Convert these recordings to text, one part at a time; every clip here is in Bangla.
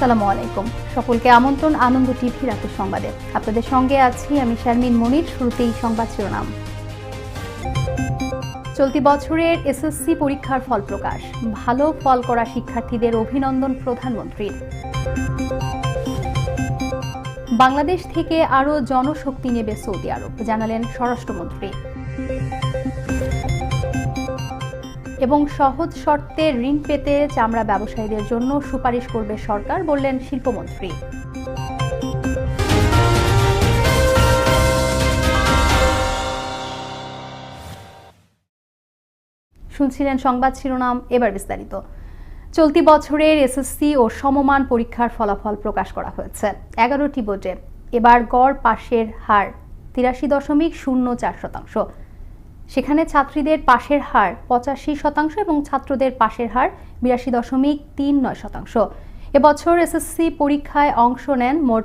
আসসালামু আলাইকুম। সকলকে আমন্ত্রণ আনন্দ টিভি রাতের সংবাদে। আপনাদের সঙ্গে আছি আমি শারমিন মনির, শুরুতেই সংবাদ শিরোনাম। চলতি বছরের এসএসসি পরীক্ষার ফল প্রকাশ। ভালো ফল করা শিক্ষার্থীদের অভিনন্দন প্রধানমন্ত্রীর। বাংলাদেশ থেকে আরও জনশক্তি নেবে সৌদি আরব, জানালেন স্বরাষ্ট্রমন্ত্রী। এবং সহজ শর্তে ঋণ পেতে চামড়া ব্যবসায়ীদের জন্য সুপারিশ করবে সরকার, বললেন শিল্পমন্ত্রী। শুনছিলেন সংবাদ শিরোনাম, এবার বিস্তারিত। চলতি বছরের এসএসসি ও সমমান পরীক্ষার ফলাফল প্রকাশ করা হয়েছে। এগারোটি বোর্ডে। এবার গড় পাশের হার তিরাশি দশমিক শূন্য চার শতাংশ। সেখানে ছাত্রীদের পাশের হার পঁচাশি শতাংশ এবং ছাত্রদের পাশের হার বিরাশি দশমিক তিন নয় শতাংশ। এবছর এসএসসি পরীক্ষায় অংশ নেন মোট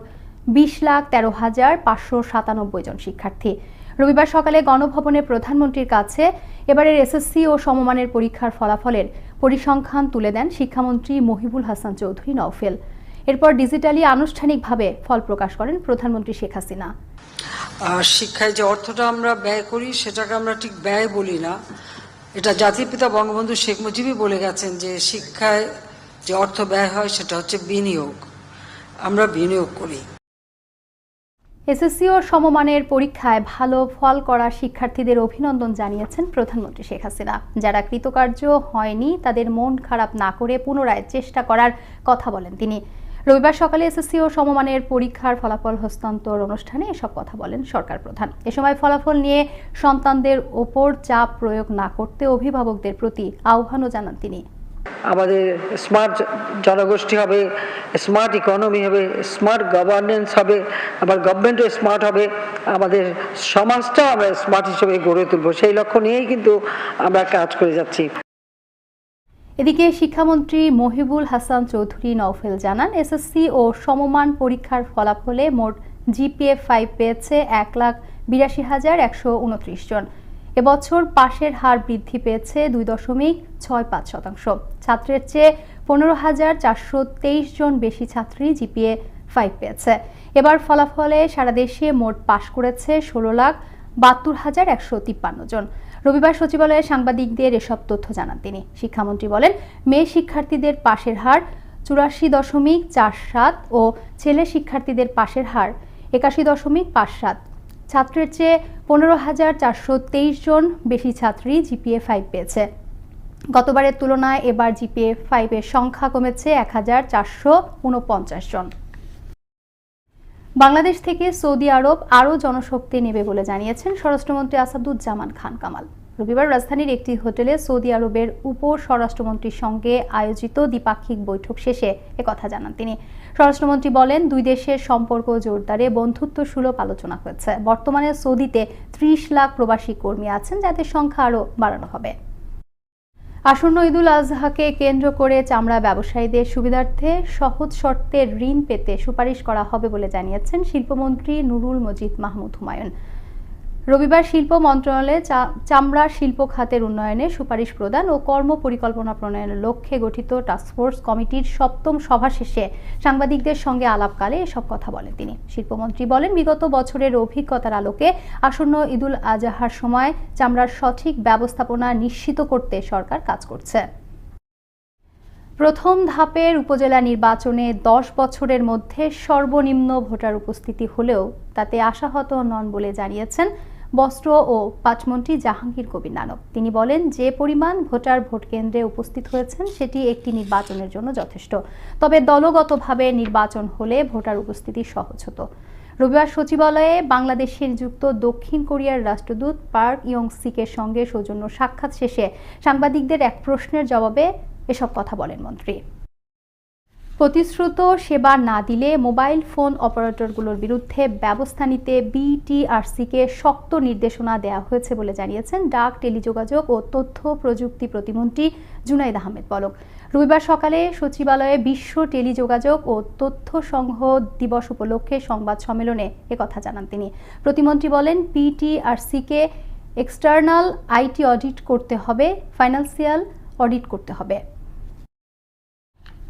বিশ লাখ তেরো হাজার পাঁচশো সাতানব্বই জন শিক্ষার্থী। রবিবার সকালে গণভবনে প্রধানমন্ত্রীর কাছে এবারের এসএসসি ও সমমানের পরীক্ষার ফলাফলের পরিসংখ্যান তুলে দেন শিক্ষামন্ত্রী মহিবুল হাসান চৌধুরী নওফেল। এরপর ডিজিটালি আনুষ্ঠানিকভাবে ফল প্রকাশ করেন প্রধানমন্ত্রী শেখ হাসিনা। শিক্ষায় যে অর্থটা আমরা ব্যয় করি, সেটাকে আমরা ঠিক ব্যয় বলি না। এটা জাতির পিতা বঙ্গবন্ধু শেখ মুজিবই বলে গেছেন যে, শিক্ষায় যে অর্থ ব্যয় হয়, সেটা হচ্ছে বিনিয়োগ। আমরা বিনিয়োগ করি। এসএসসি ও সমমানের পরীক্ষায় ভালো ফল করা শিক্ষার্থীদের অভিনন্দন জানিয়েছেন প্রধানমন্ত্রী শেখ হাসিনা। যারা কৃতকার্য হয়নি, তাদের মন খারাপ না করে পুনরায় চেষ্টা করার কথা বলেন তিনি। রবিবার সকালে এসএসসি ও সমমানের পরীক্ষার ফলাফল হস্তান্তর অনুষ্ঠানে এসব কথা বলেন সরকার প্রধান। এ সময় ফলাফল নিয়ে সন্তানদের ওপর চাপ প্রয়োগ না করতে অভিভাবকদের প্রতি আহ্বানও জানান তিনি। আমাদের স্মার্ট জনগোষ্ঠী হবে, স্মার্ট ইকোনমি হবে, স্মার্ট গভর্নেন্স হবে, আবার গভর্নমেন্টও স্মার্ট হবে, আমাদের সমাজটাও আমরা স্মার্ট হিসেবে গড়ে তুলবো। সেই লক্ষ্য নিয়েই কিন্তু আমরা কাজ করে যাচ্ছি। এদিকে শিক্ষামন্ত্রী মহিবুল হাসান চৌধুরী নওফেল জানান, এসএসসি ও সমমান পরীক্ষার ফলাফলে মোট জিপিএ ফাইভ পেয়েছে এক লাখ বিরাশি হাজার একশো উনত্রিশ জন। এবছর পাশের হার বৃদ্ধি পেয়েছে দুই দশমিক ছয় পাঁচ শতাংশ। ছাত্রের চেয়ে পনেরো হাজার চারশো তেইশ জন বেশি ছাত্রী জিপিএ ফাইভ পেয়েছে। এবার ফলাফলে সারা দেশে মোট পাশ করেছে ষোলো লাখ বাহাত্তর হাজার একশো তিপ্পান্ন জন। রবিবার সচিবালয়ে সাংবাদিকদের এসব তথ্য জানান তিনি। শিক্ষামন্ত্রী বলেন, মেয়ে শিক্ষার্থীদের পাশের হার চুরাশি দশমিক চার সাত ও ছেলে শিক্ষার্থীদের পাশের হার একাশি দশমিক পাঁচ সাত। ছাত্রের চেয়ে পনেরো হাজার চারশো তেইশ জন বেশি ছাত্রী জিপিএ ফাইভ পেয়েছে। গতবারের তুলনায় এবার জিপিএ ফাইভের সংখ্যা কমেছে এক হাজার চারশো উনপঞ্চাশ জন। বাংলাদেশ থেকে সৌদি আরব আরও জনশক্তি নেবে বলে জানিয়েছেন স্বরাষ্ট্রমন্ত্রী আসাদুজ্জামান খান কামাল। রবিবার রাজধানীর একটি হোটেলে সৌদি আরবের উপ স্বরাষ্ট্রমন্ত্রীর সঙ্গে আয়োজিত দ্বিপাক্ষিক বৈঠক শেষে একথা জানান তিনি। স্বরাষ্ট্রমন্ত্রী বলেন, দুই দেশের সম্পর্ক জোরদারে বন্ধুত্ব সুলভ আলোচনা হয়েছে। বর্তমানে সৌদিতে ত্রিশ লাখ প্রবাসী কর্মী আছেন, যাদের সংখ্যা আরও বাড়ানো হবে। আসন্ন ঈদুল আজহাকে কেন্দ্র করে চামড়া ব্যবসায়ীদের সুবিধার্থে সহজ শর্তে ঋণ পেতে সুপারিশ করা হবে বলে জানিয়েছেন শিল্পমন্ত্রী নুরুল মজিদ মাহমুদ হুমায়ুন। রবিবার শিল্প মন্ত্রণালয়ে চামড়া শিল্প খাতের উন্নয়নে সুপারিশ প্রদান ও কর্ম পরিকল্পনা প্রণয়নের লক্ষ্যে গঠিত টাস্কফোর্স কমিটির সপ্তম সভা শেষে সাংবাদিকদের সঙ্গে আলাপকালে এসব কথা বলেন তিনি। শিল্পমন্ত্রী বলেন, বিগত বছরের অভিজ্ঞতার আলোকে আসন্ন ঈদুল আজহার সময় চামড়ার সঠিক ব্যবস্থাপনা নিশ্চিত করতে সরকার কাজ করছে। প্রথম ধাপের উপজেলা নির্বাচনে দশ বছরের মধ্যে সর্বনিম্ন ভোটার উপস্থিতি হলেও তাতে আশাহত নন বলে জানিয়েছেন বস্ত্র ও পাটমন্ত্রী জাহাঙ্গীর কবির নানক। তিনি বলেন, যে পরিমাণ ভোটার ভোট কেন্দ্রে উপস্থিত হয়েছেন, সেটি একটি নির্বাচনের জন্য যথেষ্ট। তবে দলগতভাবে নির্বাচন হলে ভোটার উপস্থিতি সহজ হতো। রবিবার সচিবালয়ে বাংলাদেশে নিযুক্ত দক্ষিণ কোরিয়ার রাষ্ট্রদূত পার্ক ইয়ং সিকের সঙ্গে সৌজন্য সাক্ষাৎ শেষে সাংবাদিকদের এক প্রশ্নের জবাবে এসব কথা বলেন মন্ত্রী। প্রতিশ্রুত সেবা না দিলে মোবাইল ফোন অপারেটরগুলোর বিরুদ্ধে ব্যবস্থা নিতে বিটিআরসিকে শক্ত নির্দেশনা দেওয়া হয়েছে বলে জানিয়েছেন ডাক, টেলিযোগাযোগ ও তথ্য প্রযুক্তি প্রতিমন্ত্রী জুনাইদ আহমেদ পলক রবিবার সকালে সচিবালয়ে বিশ্ব টেলিযোগাযোগ ও তথ্য সংঘ দিবস উপলক্ষে সংবাদ সম্মেলনে একথা জানান তিনি। প্রতিমন্ত্রী বলেন পিটিআরসিকে এক্সটার্নাল আইটি অডিট করতে হবে, ফাইন্যান্সিয়াল অডিট করতে হবে।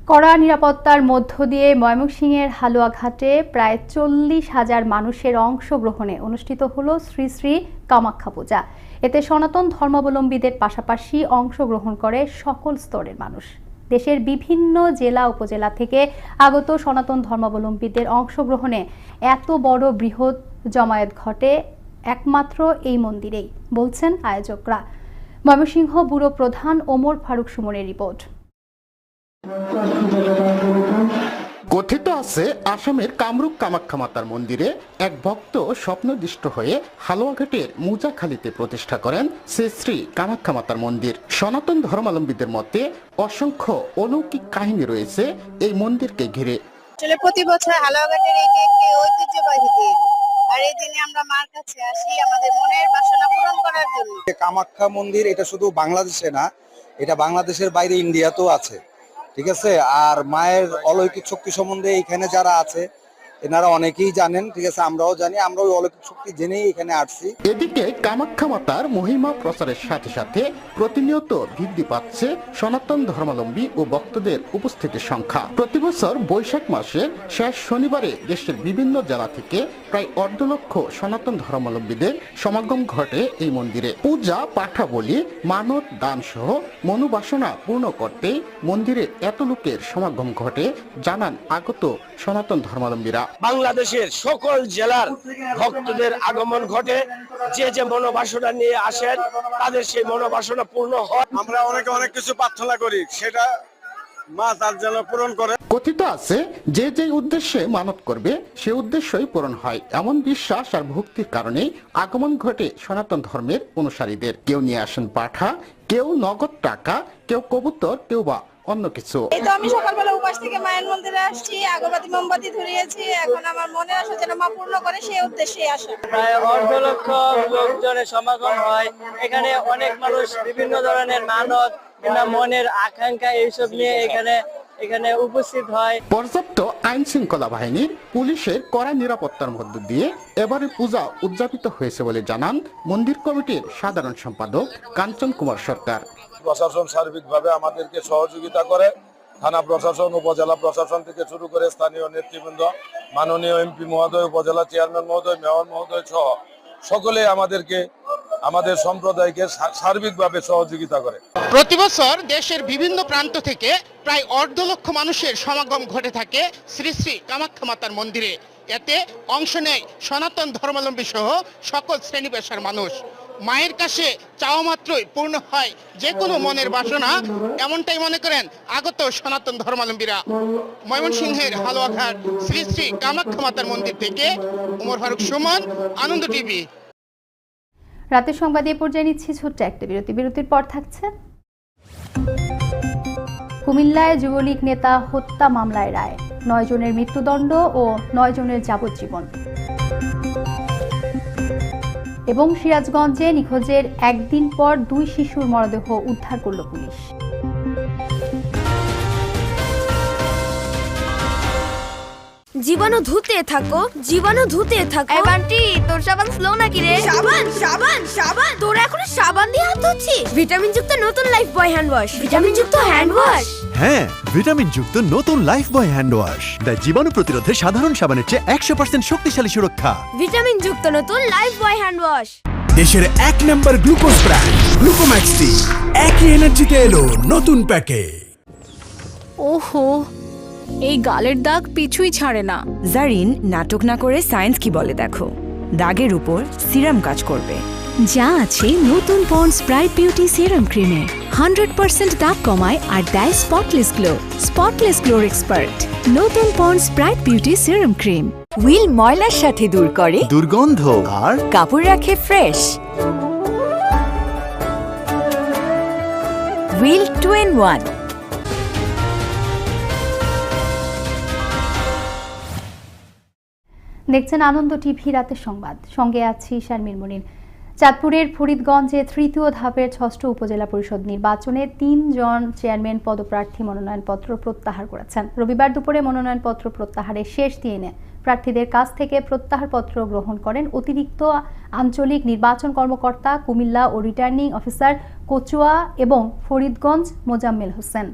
কড়া নিরাপত্তার মধ্য দিয়ে ময়মনসিংহের হালুয়াঘাটে প্রায় চল্লিশ হাজার মানুষের অংশগ্রহণে অনুষ্ঠিত হল শ্রী শ্রী কামাখ্যা পূজা। এতে সনাতন ধর্মাবলম্বীদের পাশাপাশি অংশগ্রহণ করে সকল স্তরের মানুষ। দেশের বিভিন্ন জেলা উপজেলা থেকে আগত সনাতন ধর্মাবলম্বীদের অংশগ্রহণে এত বড় বৃহৎ জমায়েত ঘটে একমাত্র এই মন্দিরেই, বলছেন আয়োজকরা। ময়মনসিংহ ব্যুরো প্রধান ওমর ফারুক সুমনের রিপোর্ট। কথিত আছে আসামের কামরূপ কামাখ্যা মাতার মন্দিরে এক ভক্ত স্বপ্নদিষ্ট হয়ে হালুয়াঘাটের মুজাখালীতে প্রতিষ্ঠা করেন শ্রী শ্রী কামাখ্যা মাতার মন্দির। সনাতন ধর্মাবলম্বীদের মতে অসংখ্য অলৌকিক কাহিনী রয়েছে এই মন্দিরকে ঘিরে। আসলে প্রতি বছর হালুয়াঘাটের এটি একটি ঐতিহ্যবাহী দিন। আর এই দিনে আমরা মার কাছে আসি আমাদের মনের বাসনা পূরণ করার জন্য। কামাখ্যা মন্দির এটা শুধু বাংলাদেশে না এটা বাংলাদেশের বাইরে ইন্ডিয়াতেও আছে। ঠিক আছে? আর মায়ের অলৌকিক শক্তি সম্বন্ধে এখানে যারা আছে, এনারা অনেকেই জানেন, ঠিক আছে? আমরাও জানি, আমরা ওই অলৌকিক শক্তি জেনেই এখানে আসছি। এদিকে কামাখ্যা মাতার মহিমা প্রচারের সাথে সাথে প্রতিনিয়ত বৃদ্ধি পাচ্ছে সনাতন ধর্মাবলম্বী ও ভক্তদের উপস্থিতির সংখ্যা। প্রতি বছর বৈশাখ মাসের শেষ শনিবারে দেশের বিভিন্ন জেলা থেকে প্রায় অর্ধ লক্ষ সনাতন ধর্মাবলম্বীদের সমাগম ঘটে এই মন্দিরে। পূজা পাঠা বলি মানত দান সহ মনোবাসনা পূর্ণ করতে মন্দিরে এত লোকের সমাগম ঘটে জানান আগত সনাতন ধর্মাবলম্বীরা। বাংলাদেশের সকল জেলার ভক্তদের আগমন ঘটে। যে যে মনোবাসনা নিয়ে আসেন তাদের সেই মনোবাসনা পূর্ণ হয়। আমরা অনেকে অনেক কিছু প্রার্থনা করি সেটা মা তার যেন পূরণ করে। কথিত আছে যে যে উদ্দেশ্যে মানত করবে সে উদ্দেশ্যই পূরণ হয়। এমন বিশ্বাস আর ভক্তির কারণে আগমন ঘটে সনাতন ধর্মের অনুসারীদের। কেউ নিয়ে আসেন পাঠা কেউ নগদ টাকা কেউ কবুতর কেউ বা অন্য কিছু। এই তো আমি সকালবেলা উপাস থেকে মায়ের মন্দিরে আসছি আগরবাতি মোমবাতি ধরিয়েছি এখন আমার মনে আসা যেন মা পূর্ণ করে সেই উদ্দেশ্যে আসা। প্রায় অর্ধ লক্ষ লোকজনের সমাগম হয়। এখানে অনেক মানুষ বিভিন্ন ধরনের মানত কিংবা মনের আকাঙ্ক্ষা এইসব নিয়ে এখানে এখানে উপস্থিত হয়। পর্যাপ্ত আইন শৃঙ্খলা বাহিনীর পুলিশের কড়া নিরাপত্তার মধ্য দিয়ে এবারে পূজা উদযাপিত হয়েছে বলে জানান মন্দির কমিটির সাধারণ সম্পাদক কাঞ্চন কুমার সরকার। প্রশাসন সার্বিকভাবে আমাদেরকে সহযোগিতা করে থানা প্রশাসন উপজেলা প্রশাসন থেকে শুরু করে স্থানীয় নেতৃবৃন্দ মাননীয় এমপি মহোদয় উপজেলা চেয়ারম্যান মহোদয় মেয়র মহোদয় সহ সকলে আমাদেরকে আমাদের সম্প্রদায়কে সার্বিকভাবে সহযোগিতা করে। প্রতি বছর দেশের বিভিন্ন প্রান্ত থেকে প্রায় অর্ধ লক্ষ মানুষের সমাগম ঘটে থাকে শ্রী শ্রী কামাখ্যা মাতার মন্দিরে। এতে অংশ নেয় সনাতন ধর্মাবলম্বী সহ সকল শ্রেণি পেশার মানুষ। মায়ের কাছে চাওয়া মাত্রই পূর্ণ হয় যে কোনো মনের বাসনা, এমনটাই মনে করেন আগত সনাতন ধর্মাবলম্বীরা। ময়মনসিংহের হালুয়াঘাট শ্রী শ্রী কামাখ্যা মাতার মন্দির থেকে উমর ফারুক সুমন, আনন্দ টিভি রাতের সংবাদ এ পর্যায়ে নিচ্ছি ছোট্ট একটা বিরতি। বিরতির পর থাকছে কুমিল্লায় যুবলীগ নেতা হত্যা মামলায় রায়, নয় জনের মৃত্যুদণ্ড ও নয় জনের যাবজ্জীবন। এবং সিরাজগঞ্জে নিখোঁজের একদিন পর দুই শিশুর মরদেহ উদ্ধার করল পুলিশ। জীবাণু ধুতে থাকো জীবাণু ধুতে থাকো। এই বান্টি তোর সাবান স্লো নাকি রে? সাবান সাবান সাবান। তোর এখন সাবান দিয়ে হাত ধুচ্ছিস ভিটামিন যুক্ত নতুন Lifebuoy hand wash vitamin যুক্ত হ্যান্ড ওয়াশ হ্যাঁ ভিটামিন যুক্ত নতুন লাইফ বয় হ্যান্ড ওয়াশ দেয় জীবাণু প্রতিরোধে সাধারণ সাবানের চেয়ে একশো পার্সেন্ট শক্তিশালী সুরক্ষা। ভিটামিন যুক্ত নতুন লাইফ বয় হ্যান্ড ওয়াশ দেশের এক নম্বর গ্লুকোজ ব্র্যান্ড গ্লুকোম্যাক্স টি একই এনার্জিতে এলো নতুন প্যাকে ওহো এই গালের দাগ পিছুই ছাড়ে না। জারিন নাটক না করে সায়েন্স কি বলে দেখো? দাগের উপর সিরাম কাজ করবে। যা আছে নতুন পন্ডস ব্রাইট বিউটি সিরাম ক্রিমে। হান্ড্রেড পার্সেন্ট দাগ কমায় আর দেয় স্পটলেস গ্লো। স্পটলেস গ্লোর এক্সপার্ট। নতুন Pond's bright beauty serum cream. Wheel ময়লার সাথে দূর করে। দুর্গন্ধ। আর? কাপড় রাখে fresh. Wheel two in one. দেখছেন আনন্দ টিভি রাতের সংবাদ। সঙ্গে আছি শারমিন মনির। চাঁদপুরের ফরিদগঞ্জে তৃতীয় ধাপের ষষ্ঠ উপজেলা পরিষদ নির্বাচনে তিনজন চেয়ারম্যান পদপ্রার্থী মনোনয়নপত্র প্রত্যাহার করেছেন। রবিবার দুপুরে মনোনয়নপত্র প্রত্যাহারের শেষ দিনে প্রার্থীদের কাছ থেকে প্রত্যাহারপত্র গ্রহণ করেন অতিরিক্ত আঞ্চলিক নির্বাচন কর্মকর্তা কুমিল্লা ও রিটার্নিং অফিসার কচুয়া এবং ফরিদগঞ্জ মোজাম্মেল হোসেন।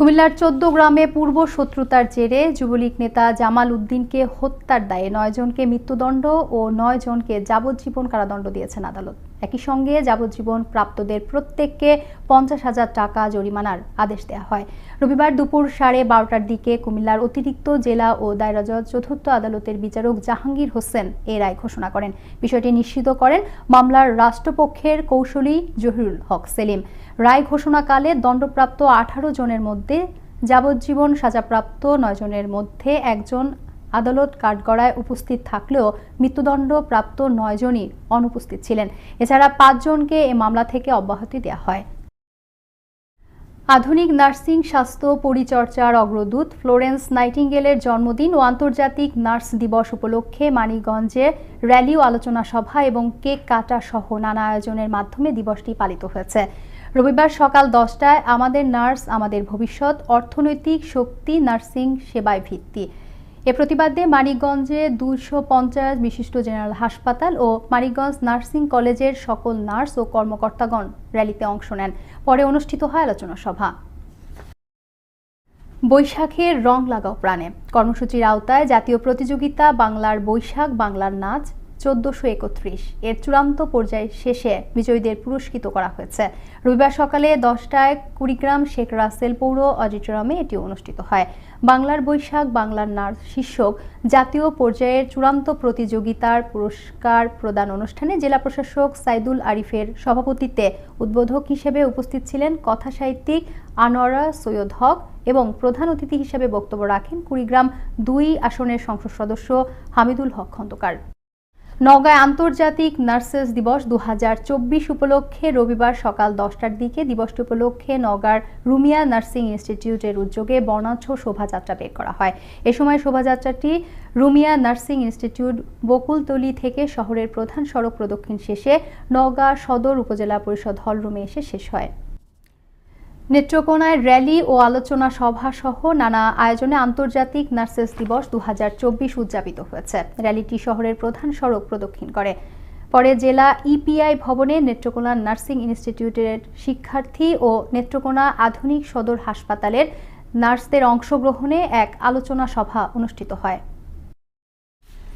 কুমিল্লার চোদ্দ গ্রামে পূর্ব শত্রুতার জেরে যুবলীগ নেতা জামাল উদ্দিনকে হত্যার দায়ে নয় জনকে মৃত্যুদণ্ড ও নয় জনকে যাবজ্জীবন কারাদণ্ড দিয়েছেন আদালত। একই সঙ্গে যাবজ্জীবন প্রাপ্তদের প্রত্যেককে পঞ্চাশ হাজার টাকা জরিমানার আদেশ দেওয়া হয়। রবিবার দুপুর সাড়ে বারোটার দিকে কুমিল্লার অতিরিক্ত জেলা ও দায়রা জজ চতুর্থ আদালতের বিচারক জাহাঙ্গীর হোসেন এ রায় ঘোষণা করেন। বিষয়টি নিশ্চিত করেন মামলার রাষ্ট্রপক্ষের কৌশলী জহিরুল হক সেলিম। রায় ঘোষণাকালে দণ্ডপ্রাপ্ত আঠারো জনের মধ্যে যাবজ্জীবন সাজাপ্রাপ্ত নয় জনের মধ্যে একজন আদালত কাঠগড়ায় উপস্থিত থাকলেও মৃত্যুদণ্ড প্রাপ্ত নয়জনই অনুপস্থিত ছিলেন। এছাড়া পাঁচজনকে এ মামলা থেকে অব্যাহতি দেওয়া হয়। আধুনিক নার্সিং স্বাস্থ্য পরিচর্যার অগ্রদূত ফ্লোরেন্স নাইটিঙ্গেলের জন্মদিন ও আন্তর্জাতিক নার্স দিবস উপলক্ষে মানিকগঞ্জে র্যালি ও আলোচনা সভা এবং কেক কাটা সহ নানা আয়োজনের মাধ্যমে দিবসটি পালিত হয়েছে। রবিবার সকাল দশটায় আমাদের নার্স, আমাদের ভবিষ্যৎ, অর্থনৈতিক শক্তি, নার্সিং সেবায় ভিত্তি। এ প্রতিবাদে মানিকগঞ্জে দুইশো পঞ্চাশ বিশিষ্ট জেনারেল হাসপাতাল ও মানিকগঞ্জ নার্সিং কলেজের সকল নার্স ও কর্মকর্তাগণ র্যালিতে অংশ নেন। পরে অনুষ্ঠিত হয় আলোচনা সভা। বৈশাখের রং লাগাও প্রাণে। কর্মসূচির আওতায় জাতীয় প্রতিযোগিতা, বাংলার বৈশাখ, বাংলার নাচ চোদ্দশো একত্রিশ। এর চূড়ান্ত পর্যায় শেষে বিজয়ীদের পুরস্কৃত করা হয়েছে। রবিবার সকালে দশটায় কুড়িগ্রাম শেখ রাসেল পৌর অডিটোরিয়ামে এটি অনুষ্ঠিত হয়। বাংলার বৈশাখ, বাংলার নাচ শীর্ষক জাতীয় পর্যায়ের চূড়ান্ত প্রতিযোগিতার পুরস্কার প্রদান অনুষ্ঠানে জেলা প্রশাসক সাইদুল আরিফের সভাপতিত্বে উদ্বোধক হিসেবে উপস্থিত ছিলেন কথা সাহিত্যিক আনোয়ারা সৈয়দ হক এবং প্রধান অতিথি হিসেবে বক্তব্য রাখেন কুড়িগ্রাম দুই আসনের সংসদ সদস্য হামিদুল হক খন্দকার। নওগাঁয় আন্তর্জাতিক নার্সেস দিবস দু হাজার চব্বিশ উপলক্ষে রবিবার সকাল দশটার দিকে দিবসটি উপলক্ষে নওগাঁর রুমিয়া নার্সিং ইনস্টিটিউটের উদ্যোগে বর্ণাঢ্য শোভাযাত্রা বের করা হয়। এ সময় শোভাযাত্রাটি রুমিয়া নার্সিং ইনস্টিটিউট বকুলতলি থেকে শহরের প্রধান সড়ক প্রদক্ষিণ শেষে নওগাঁ সদর উপজেলা পরিষদ হলরুমে এসে শেষ হয়। নেত্রকোনায় র্যালি ও আলোচনা সভা সহ নানা আয়োজনে আন্তর্জাতিক নার্সেস দিবস দু হাজার চব্বিশ উদযাপিত হয়েছে। র্যালিটি শহরের প্রধান সড়ক প্রদক্ষিণ করে। পরে জেলা ইপিআই ভবনে নেত্রকোনা নার্সিং ইনস্টিটিউটের শিক্ষার্থী ও নেত্রকোনা আধুনিক সদর হাসপাতালের নার্সদের অংশগ্রহণে এক আলোচনা সভা অনুষ্ঠিত হয়।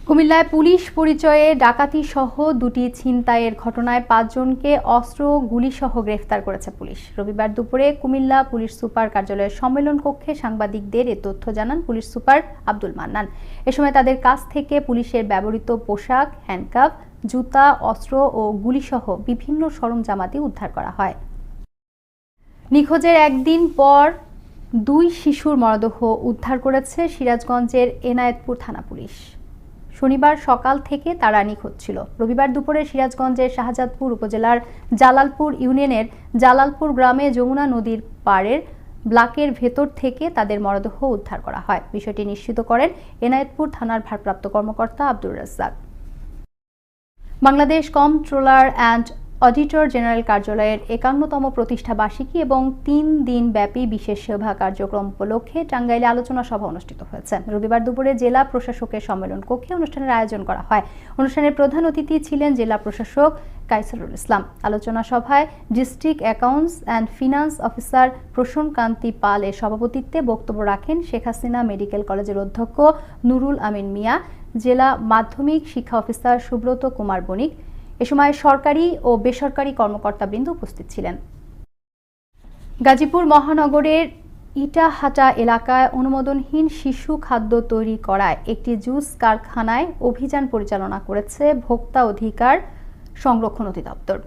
কুমিল্লায় পুলিশ পরিচয়ে ডাকাতি সহ দুটি ছিনতাইয়ের ঘটনায় পাঁচজনকে অস্ত্র, গুলিসহ গ্রেফতার করেছে পুলিশ। রবিবার দুপুরে কুমিল্লা পুলিশ সুপার কার্যালয়ের সম্মেলন কক্ষে সাংবাদিকদের এ তথ্য জানান পুলিশ সুপার আব্দুল মান্নান। এ সময় তাদের কাছ থেকে পুলিশের ব্যবহৃত পোশাক, হ্যান্ডকাপ, জুতা, অস্ত্র ও গুলিসহ বিভিন্ন সরঞ্জামাদি উদ্ধার করা হয়। নিখোঁজের একদিন পর দুই শিশুর মরদেহ উদ্ধার করেছে সিরাজগঞ্জের এনায়েতপুর থানা পুলিশ। শনিবার সকাল থেকে তারা নিখোঁজ ছিল। রবিবার দুপুরে সিরাজগঞ্জের শাহজাদপুর উপজেলার জালালপুর ইউনিয়নের জালালপুর গ্রামে যমুনা নদীর পাড়ের ব্লাকের ভেতর থেকে তাদের মরদেহ উদ্ধার করা হয়। বিষয়টি নিশ্চিত করেন এনায়েতপুর থানার ভারপ্রাপ্ত কর্মকর্তা Abdur Razzak. Bangladesh comptroller and auditor general কার্যালয়ের একান্নতম প্রতিষ্ঠা বার্ষিকী এবং তিন দিন ব্যাপী বিশেষ সেবা কার্যক্রম উপলক্ষে টাঙ্গাইলে আলোচনা সভা অনুষ্ঠিত হয়েছে। রবিবার দুপুরে জেলা প্রশাসকের সম্মেলন কক্ষে অনুষ্ঠানের আয়োজন করা হয়। অনুষ্ঠানের প্রধান অতিথি ছিলেন জেলা প্রশাসক কাইসারুল ইসলাম। আলোচনা সভায় district accounts and finance officer Prasun Kanti Pal এর সভাপতিত্বে বক্তব্য রাখেন শেখ হাসিনা মেডিকেল কলেজের অধ্যক্ষ নুরুল আমিন মিয়া, জেলা মাধ্যমিক শিক্ষা অফিসার সুব্রত কুমার বণিক এ সময় সরকারি ও বেসরকারি কর্মকর্তাবৃন্দ উপস্থিত ছিলেন। গাজীপুর মহানগরের ইটাহাটা এলাকায় অনুমোদনহীন শিশু খাদ্য তৈরি করায় একটি জুস কারখানায় অভিযান পরিচালনা করেছে ভোক্তা অধিকার সংরক্ষণ অধিদপ্তর।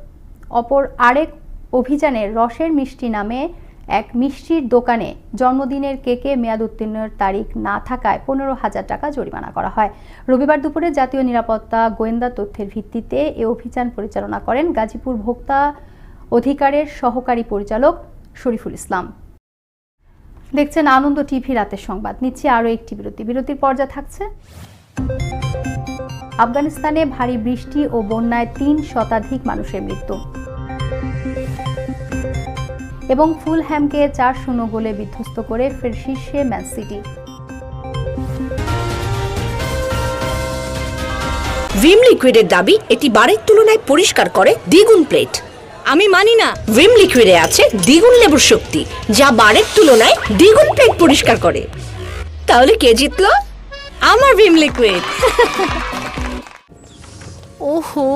অপর আরেক অভিযানে রসের মিষ্টি নামে এক মিষ্টির দোকানে জন্মদিনের কেকে মেয়াদ উত্তীর্ণের তারিখ না থাকায় পনেরো হাজার টাকা জরিমানা করা হয়। রবিবার দুপুরে জাতীয় নিরাপত্তা গোয়েন্দা তথ্যের ভিত্তিতে এ অভিযান পরিচালনা করেন গাজীপুর ভোক্তা অধিকারের সহকারী পরিচালক শরীফুল ইসলাম। দেখছেন আনন্দ টিভি রাতের সংবাদ। নিচ্ছে আরও একটি বিরতি। বিরতির পর্যায়ে থাকছে। আফগানিস্তানে ভারী বৃষ্টি ও বন্যায় তিন শতাধিক মানুষের মৃত্যু। এবং ফুলহ্যামকে চার শূন্য গোলে বিধ্বস্ত করে ফের শীর্ষে ম্যান সিটি। ভিম লিকুইডের দাবি এটি বারের তুলনায় পরিষ্কার করে দ্বিগুণ প্লেট। আমি মানি না। ভিম লিকুইডে আছে দ্বিগুণ লেবুর শক্তি যা বারের তুলনায় দ্বিগুণ প্লেট পরিষ্কার করে। তাহলে কে জিতলো? আমার ভিম লিকুইড। ওহো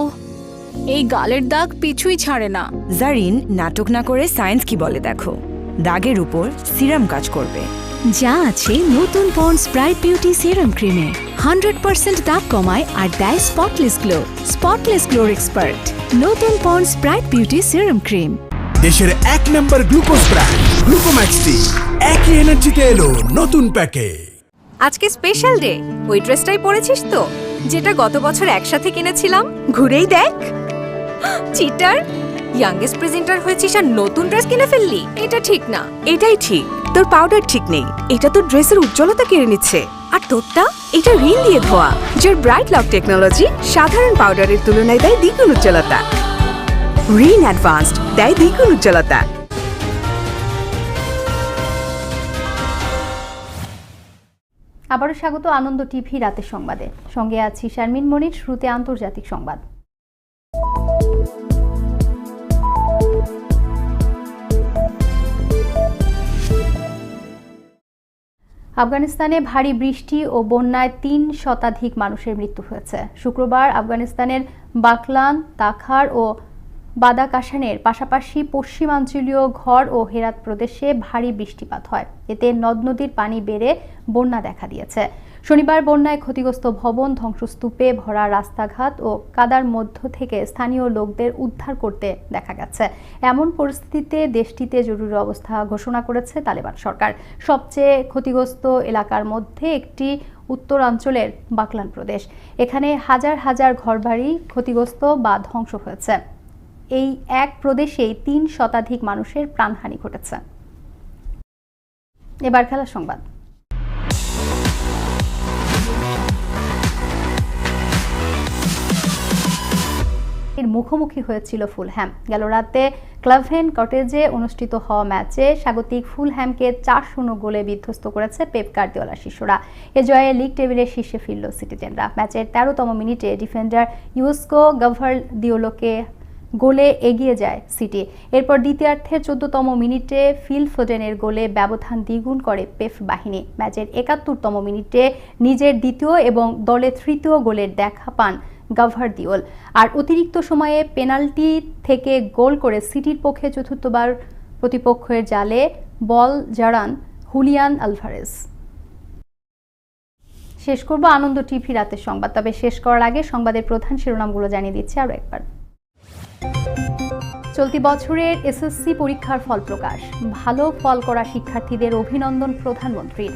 এই গালের দাগ পিছুই ছাড়ে না। জারিন নাটক না করে সায়েন্স কি বলে দেখো? দাগের উপর সিরাম কাজ করবে। যা আছে নতুন পন্ডস ব্রাইট বিউটি সিরাম ক্রিমে। হান্ড্রেড পার্সেন্ট দাগ কমায় আর দেয় স্পটলেস গ্লো। স্পটলেস গ্লোর এক্সপার্ট। নতুন Pond's bright beauty serum cream. দেশের এক নম্বর গ্লুকোজ ব্র্যান্ড গ্লুকোম্যাক্সটি একই এনার্জিতে এলো নতুন প্যাকে আজকে স্পেশাল ডে ওই ড্রেসটাই পরেছিস তো? যেটা গত বছর একসাথে কিনেছিলাম। ঘুরেই দেখ। চিটার ইয়াংগেস্ট প্রেজেন্টার হয়েছিস আর নতুন ড্রেস কিনে ফেললি? এটা ঠিক না। এটাই ঠিক। তোর পাউডার ঠিক নেই। এটা তোর ড্রেসের উজ্জ্বলতা কেড়ে নিচ্ছে। আর তোরটা এটা রিন দিয়ে ধোয়া। যার ব্রাইট লক টেকনোলজি সাধারণ পাউডারের তুলনায় দেয় দ্বিগুণ উজ্জ্বলতা। রিন অ্যাডভান্সড দেয় দ্বিগুণ উজ্জ্বলতা। আবারও স্বাগত আনন্দ টিভি রাতের সংবাদে। সঙ্গে আছি শারমিন মনির শুরুতে আন্তর্জাতিক সংবাদ। আফগানিস্তানে ভারী বৃষ্টি ও বন্যায় তিন শতাধিক মানুষের মৃত্যু হয়েছে। শুক্রবার আফগানিস্তানের বাকলান, তাখার ও বাদাকাশানের পাশাপাশি পশ্চিমাঞ্চলীয় ঘর ও হেরাত প্রদেশে ভারী বৃষ্টিপাত হয়। এতে নদ নদীর পানি বেড়ে বন্যা দেখা দিয়েছে। শনিবার বন্যায় ক্ষতিগ্রস্ত ভবন ধ্বংসস্তূপে ভরা রাস্তাঘাট ও কাদার মধ্য থেকে স্থানীয় লোকদের উদ্ধার করতে দেখা গেছে। এমন পরিস্থিতিতে দেশটিতে জরুরি অবস্থা ঘোষণা করেছে তালেবান সরকার। সবচেয়ে ক্ষতিগ্রস্ত এলাকার মধ্যে একটি উত্তরাঞ্চলের বাকলান প্রদেশ। এখানে হাজার হাজার ঘরবাড়ি ক্ষতিগ্রস্ত বা ধ্বংস হয়েছে। এই এক প্রদেশেই তিন শতাধিক মানুষের প্রাণহানি ঘটেছে। এবার খেলা সংবাদ। এর মুখোমুখি হয়েছিল ফুলহ্যাম। গেল রাতে ক্লাভেন কটেজে অনুষ্ঠিত হওয়া ম্যাচে স্বাগতিক ফুলহ্যামকে চার শূন্য গোলে বিধ্বস্ত করেছে পেপ গার্দিওলা শিষ্যরা। এ জয়ে লিগ টেবিলের শীর্ষে ফিরল সিটিজেনরা। ম্যাচের তেরোতম মিনিটে ডিফেন্ডার ইউস্কো গাভার দিওলোকে গোলে এগিয়ে যায় সিটি। এরপর দ্বিতীয়ার্ধের চোদ্দতম মিনিটে ফিল ফোডেনের গোলে ব্যবধান দ্বিগুণ করে পেফ বাহিনী। ম্যাচের একাত্তরতম মিনিটে নিজের দ্বিতীয় এবং দলের তৃতীয় গোলের দেখা পান গাভার দিওল। আর অতিরিক্ত সময়ে পেনাল্টি থেকে গোল করে সিটির পক্ষে চতুর্থবার প্রতিপক্ষের জালে বল জড়ান হুলিয়ান আলভারেজ। শেষ করব আনন্দ টিভি রাতের সংবাদ। তবে শেষ করার আগে সংবাদের প্রধান শিরোনামগুলো জানিয়ে দিচ্ছি আরও একবার। চলতি বছরের এসএসসি পরীক্ষার ফল প্রকাশ। ভালো ফল করা শিক্ষার্থীদের অভিনন্দন প্রধানমন্ত্রীর।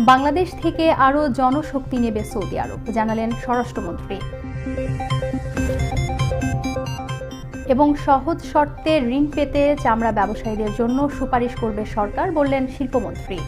বাংলাদেশ থেকে আরও জনশক্তি নেবে সৌদি আরব, জানালেন স্বরাষ্ট্রমন্ত্রী। এবং সহজ শর্তে ঋণ পেতে চামড়া ব্যবসায়ীদের জন্য সুপারিশ করবে সরকার, বললেন শিল্পমন্ত্রী।